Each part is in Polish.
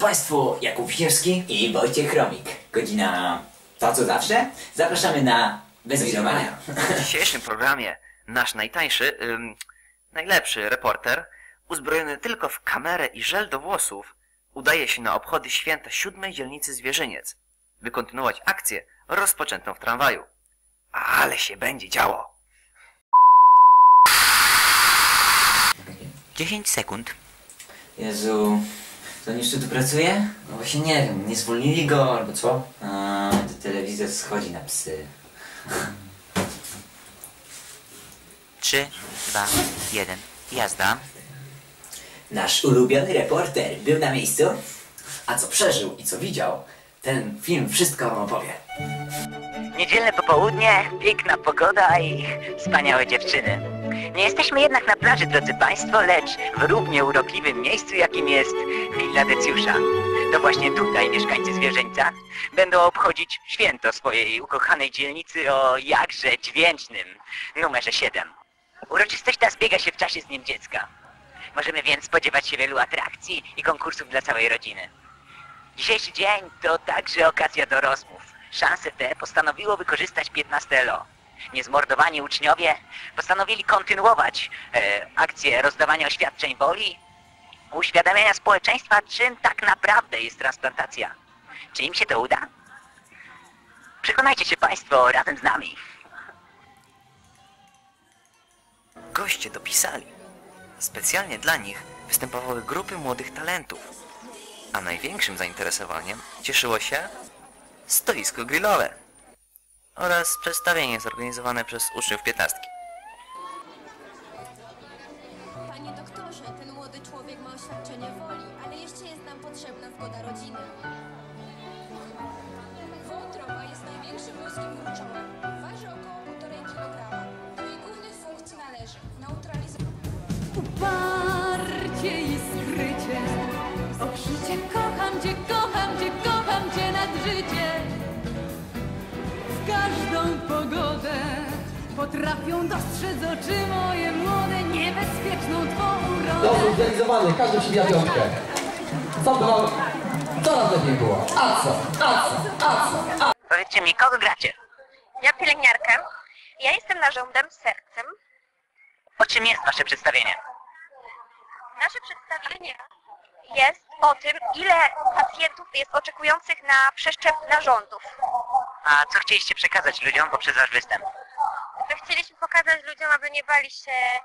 Państwu, Jakub Wiśniewski i Wojciech Chromik. Godzina to co zawsze. Zapraszamy na bezwizowania. W dzisiejszym programie nasz najtańszy, ym, najlepszy reporter, uzbrojony tylko w kamerę i żel do włosów, udaje się na obchody święta siódmej dzielnicy Zwierzyniec, by kontynuować akcję rozpoczętą w tramwaju. Ale się będzie działo! 10 sekund. Jezu, to on jeszcze tu pracuje? No właśnie nie wiem, nie zwolnili go albo co? A, to telewizor schodzi na psy. 3, 2, 1, jazda. Nasz ulubiony reporter był na miejscu, a co przeżył i co widział, ten film wszystko wam opowie. Niedzielne popołudnie, piękna pogoda i wspaniałe dziewczyny. Nie jesteśmy jednak na plaży, drodzy Państwo, lecz w równie urokliwym miejscu, jakim jest Villa Decjusza. To właśnie tutaj mieszkańcy zwierzęcia będą obchodzić święto swojej ukochanej dzielnicy o jakże dźwięcznym numerze 7. Uroczystość ta zbiega się w czasie z Dniem Dziecka. Możemy więc spodziewać się wielu atrakcji i konkursów dla całej rodziny. Dzisiejszy dzień to także okazja do rozmów. Szansę tę postanowiło wykorzystać 15 LO. Niezmordowani uczniowie postanowili kontynuować e, akcję rozdawania oświadczeń woli, uświadamiania społeczeństwa, czym tak naprawdę jest transplantacja. Czy im się to uda? Przekonajcie się Państwo razem z nami. Goście dopisali. Specjalnie dla nich występowały grupy młodych talentów. A największym zainteresowaniem cieszyło się stoisko grillowe oraz przedstawienie zorganizowane przez uczniów piętnastki. Panie doktorze, ten młody człowiek ma oświadczenie woli, ale jeszcze jest nam potrzebna zgoda rodziny. Wątroba jest największym mózgiem gruczołym. Waży około 1,5 kg. Do jej głównych funkcji należy neutralizowanie Potrafią dostrzec oczy moje młode Niebezpieczną twą Dobrze urodę zrealizowany, każdy przybija piątkę. Co to mam? Coraz lepiej było. A co? A co? A co? A Powiedzcie mi, kogo gracie? Ja pielęgniarkę. Ja jestem narządem sercem. O czym jest Wasze przedstawienie? Nasze przedstawienie jest o tym, ile pacjentów jest oczekujących na przeszczep narządów. A co chcieliście przekazać ludziom poprzez Wasz występ? My chcieliśmy pokazać ludziom, aby nie bali się e,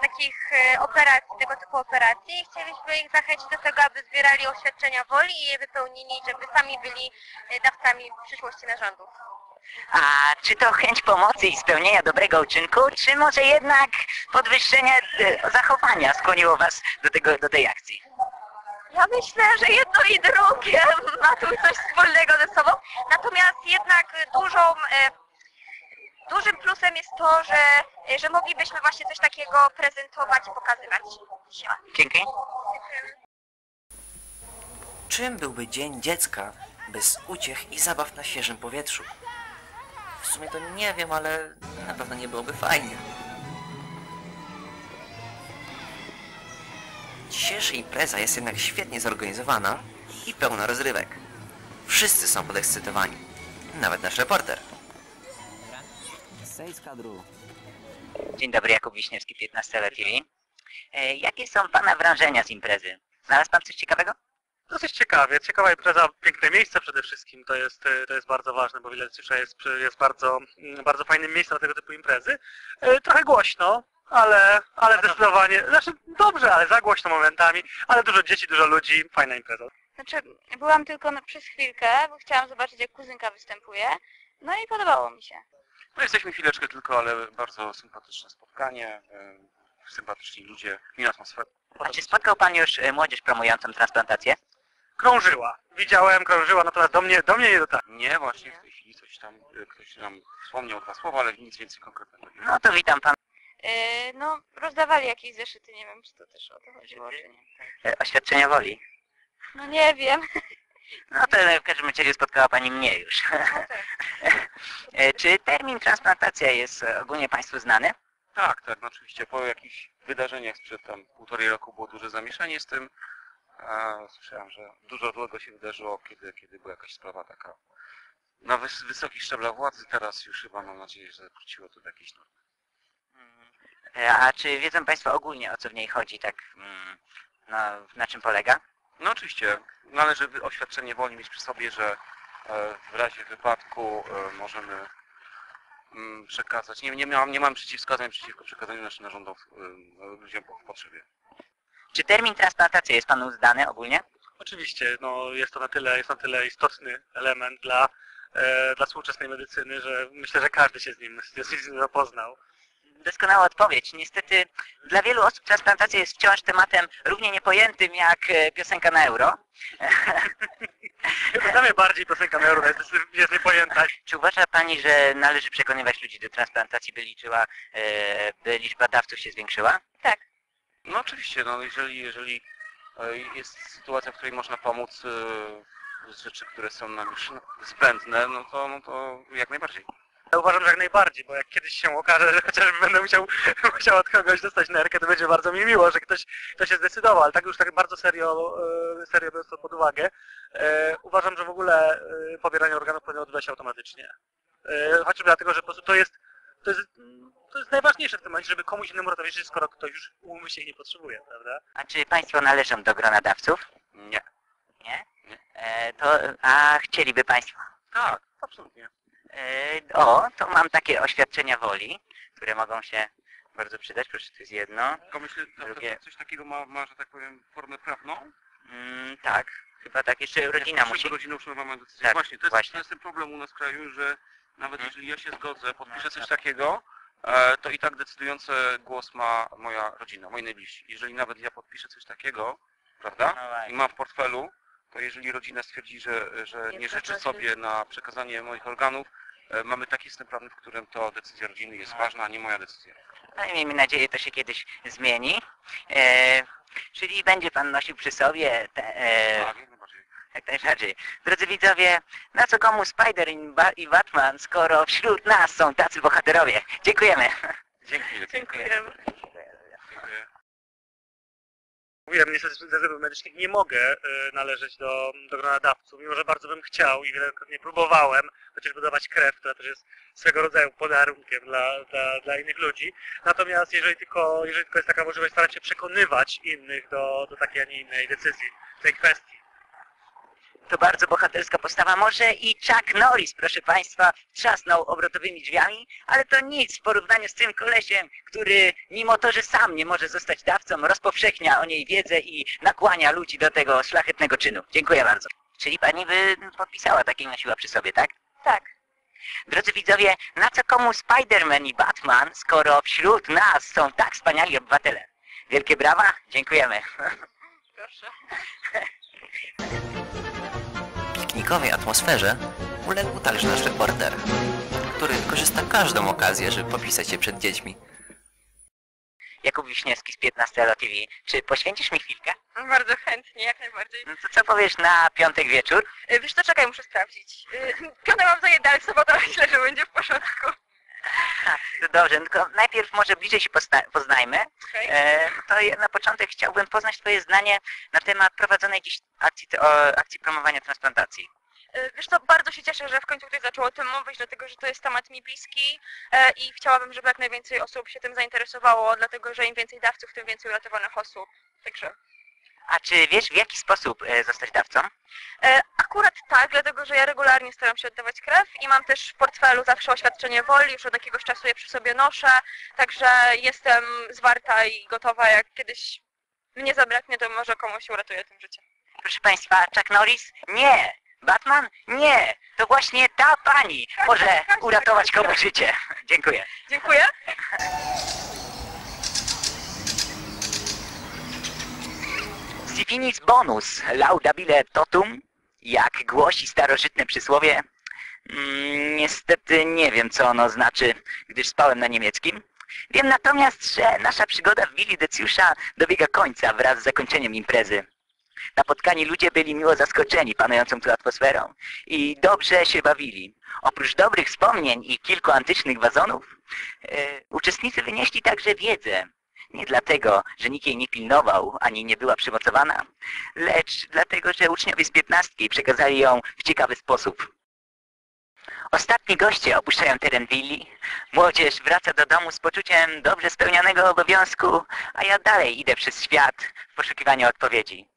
takich e, operacji, tego typu operacji i chcieliśmy ich zachęcić do tego, aby zbierali oświadczenia woli i je wypełnili, żeby sami byli e, dawcami przyszłości narządów. A czy to chęć pomocy i spełnienia dobrego uczynku, czy może jednak podwyższenie e, zachowania skłoniło Was do, tego, do tej akcji? Ja myślę, że jedno i drugie ma tu coś wspólnego ze sobą. Natomiast jednak dużą, e, dużym plusem jest to, że, e, że moglibyśmy właśnie coś takiego prezentować i pokazywać. Siema. Dzięki. Czym byłby Dzień Dziecka bez uciech i zabaw na świeżym powietrzu? W sumie to nie wiem, ale na pewno nie byłoby fajnie. Dzisiejsza impreza jest jednak świetnie zorganizowana i pełna rozrywek. Wszyscy są podekscytowani. Nawet nasz reporter. Dzień dobry, Jakub Wiśniewski, 15 lat TV. E, jakie są Pana wrażenia z imprezy? Znalazł Pan coś ciekawego? Dosyć ciekawie. Ciekawa impreza, piękne miejsce przede wszystkim. To jest, e, to jest bardzo ważne, bo Cisza jest, jest bardzo, mm, bardzo fajnym miejscem na tego typu imprezy. E, Trochę głośno, ale, ale zdecydowanie, znaczy dobrze, ale za głośno momentami, ale dużo dzieci, dużo ludzi, fajna impreza. Znaczy, byłam tylko na, przez chwilkę, bo chciałam zobaczyć, jak kuzynka występuje. No i podobało mi się. No jesteśmy chwileczkę tylko, ale bardzo sympatyczne spotkanie, e, sympatyczni ludzie, miła atmosfera. A czy spotkał Pan już e, młodzież promującą transplantację? Krążyła. Widziałem, krążyła, natomiast do mnie, do mnie nie dotarła. Nie, właśnie w tej chwili coś tam, e, ktoś nam wspomniał dwa słowa, ale nic więcej konkretnego No to witam Pan. Yy, no, rozdawali jakieś zeszyty, nie wiem, czy to też o to chodziło, czy nie. E, Oświadczenia woli. No nie wiem. No to w każdym razie spotkała Pani mnie już. E, Czy termin transplantacja jest e, ogólnie Państwu znany? Tak, tak, no oczywiście po jakichś wydarzeniach sprzed tam półtorej roku było duże zamieszanie z tym, słyszałem, że dużo złego się wydarzyło, kiedy, kiedy była jakaś sprawa taka na wys wysokich szczeblach władzy. Teraz już chyba mam nadzieję, że wróciło to do jakiejś normy. E, A czy wiedzą Państwo ogólnie o co w niej chodzi, tak mm, no, na czym polega? No oczywiście, należy oświadczenie woli mieć przy sobie, że e, w razie wypadku e, możemy mm, przekazać. Nie, nie, miałam, nie mam przeciwwskazań przeciwko przekazaniu naszych narządów e, ludziom w potrzebie. Czy termin transplantacja jest Panu znany ogólnie? Oczywiście, no jest to na tyle, jest na tyle istotny element dla, e, dla współczesnej medycyny, że myślę, że każdy się z nim, z nim zapoznał. Doskonała odpowiedź. Niestety dla wielu osób transplantacja jest wciąż tematem równie niepojętym jak e, piosenka na euro. Dla mnie bardziej piosenka na euro jest, jest niepojęta. Czy uważa Pani, że należy przekonywać ludzi do transplantacji, by, liczyła, e, by liczba dawców się zwiększyła? Tak. No oczywiście, no jeżeli, jeżeli e, jest sytuacja, w której można pomóc z rzeczy, które są nam już no, zbędne, no to, no to jak najbardziej. Ja uważam, że jak najbardziej, bo jak kiedyś się okaże, że chociażby będę musiał, musiał od kogoś dostać nerkę, to będzie bardzo mi miło, że ktoś, ktoś się zdecydował, ale tak już tak bardzo serio, e, serio biorąc to pod uwagę, e, uważam, że w ogóle e, pobieranie organów powinno odbywać się automatycznie. Chociażby dlatego, że po prostu to jest, to jest, to jest najważniejsze w tym momencie, żeby komuś innemu ratowierzyć, skoro ktoś już umyślnie nie potrzebuje, prawda? A czy Państwo należą do grona dawców? Nie. Nie? Nie. E, to, a chcieliby Państwo? Tak, absolutnie. E, o, to mam takie oświadczenia woli, które mogą się bardzo przydać. Proszę, to jest jedno. Tylko myślę, że Drugie. coś takiego ma, ma, że tak powiem, formę prawną. Mm, tak, chyba tak. Jeszcze rodzina musi. Rodzina uszanowa ma decyzję. Tak, właśnie, to jest, właśnie. to jest ten problem u nas w kraju, że nawet Mhm. jeżeli ja się zgodzę, podpiszę No, coś tak. takiego, e, to i tak decydujący głos ma moja rodzina, moi najbliżsi. Jeżeli nawet ja podpiszę coś takiego, prawda, No i właśnie. mam w portfelu, to jeżeli rodzina stwierdzi, że, że Nie nie życzy zgadza się. sobie na przekazanie moich organów, mamy taki system prawny, w którym to decyzja rodziny jest No. ważna, a nie moja decyzja. Ale miejmy nadzieję, to się kiedyś zmieni. E, czyli będzie Pan nosił przy sobie te, e, Tak, jak najbardziej. Jak najbardziej. Drodzy widzowie, na co komu Spider i Ba- i Batman, skoro wśród nas są tacy bohaterowie? Dziękujemy. Dzięki. Dziękujemy. Dziękuję. Niestety ze względów medycznych nie mogę e, należeć do, do grona dawców, mimo że bardzo bym chciał i wielokrotnie próbowałem chociażby dawać krew, która też jest swego rodzaju podarunkiem dla, dla, dla innych ludzi. Natomiast jeżeli tylko, jeżeli tylko jest taka możliwość, staram się przekonywać innych do, do takiej, a nie innej decyzji w tej kwestii. To bardzo bohaterska postawa. Może i Chuck Norris, proszę Państwa, trzasnął obrotowymi drzwiami, ale to nic w porównaniu z tym kolesiem, który mimo to, że sam nie może zostać dawcą, rozpowszechnia o niej wiedzę i nakłania ludzi do tego szlachetnego czynu. Dziękuję bardzo. Czyli Pani by podpisała takie nosiła przy sobie, tak? Tak. Drodzy widzowie, na co komu Spider-Man i Batman, skoro wśród nas są tak wspaniali obywatele? Wielkie brawa, dziękujemy. Proszę. piknikowej atmosferze uległ także nasz reporter, który wykorzysta każdą okazję, żeby popisać się przed dziećmi. Jakub Wiśniewski z 15 Elo TV. Czy poświęcisz mi chwilkę? Bardzo chętnie, jak najbardziej. No to co powiesz na piątek wieczór? Y, Wiesz co, czekaj, muszę sprawdzić. Piątek mam zajęte, ale w sobotę myślę, że będzie w porządku. Dobrze, no tylko najpierw może bliżej się pozna- poznajmy. Okej. E, to na początek chciałbym poznać Twoje zdanie na temat prowadzonej dziś akcji, o, akcji promowania transplantacji. Y, Wiesz co, bardzo się cieszę, że w końcu ktoś zaczął o tym mówić, dlatego że to jest temat mi bliski e, i chciałabym, żeby jak najwięcej osób się tym zainteresowało, dlatego że im więcej dawców, tym więcej uratowanych osób. Także A czy wiesz w jaki sposób e, zostać dawcą? e, akurat tak, dlatego że ja regularnie staram się oddawać krew i mam też w portfelu zawsze oświadczenie woli, już od jakiegoś czasu je przy sobie noszę, także jestem zwarta i gotowa, jak kiedyś mnie zabraknie, to może komuś uratuje tym życie. Proszę Państwa, Chuck Norris? Nie! Batman? Nie! To właśnie ta pani może uratować komuś życie. Dziękuję. Dziękuję. Si finis bonus laudabile totum, jak głosi starożytne przysłowie. Mm, niestety nie wiem, co ono znaczy, gdyż spałem na niemieckim. Wiem natomiast, że nasza przygoda w willi Decjusza dobiega końca wraz z zakończeniem imprezy. Napotkani ludzie byli miło zaskoczeni panującą tu atmosferą i dobrze się bawili. Oprócz dobrych wspomnień i kilku antycznych wazonów, e, uczestnicy wynieśli także wiedzę, Nie dlatego, że nikt jej nie pilnował, ani nie była przymocowana, lecz dlatego, że uczniowie z piętnastki przekazali ją w ciekawy sposób. Ostatni goście opuszczają teren willi. Młodzież wraca do domu z poczuciem dobrze spełnianego obowiązku, a ja dalej idę przez świat w poszukiwaniu odpowiedzi.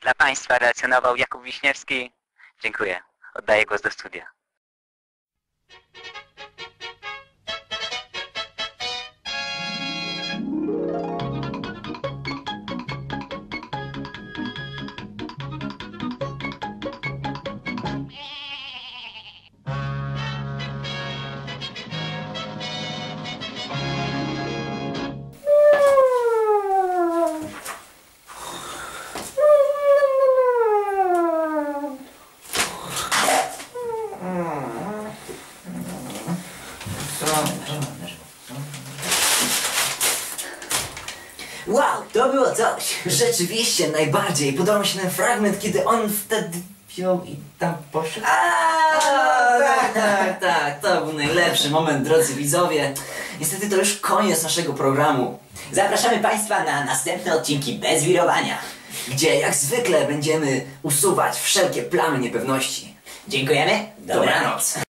Dla Państwa relacjonował Jakub Wiśniewski. Dziękuję. Oddaję głos do studia. To! Rzeczywiście, najbardziej. Podobał mi się ten fragment, kiedy on wtedy wziął i tam poszedł. tak, tak, tak. To był najlepszy moment, drodzy widzowie. Niestety to już koniec naszego programu. Zapraszamy Państwa na następne odcinki bez wirowania. Gdzie jak zwykle będziemy usuwać wszelkie plamy niepewności. Dziękujemy. Dobranoc.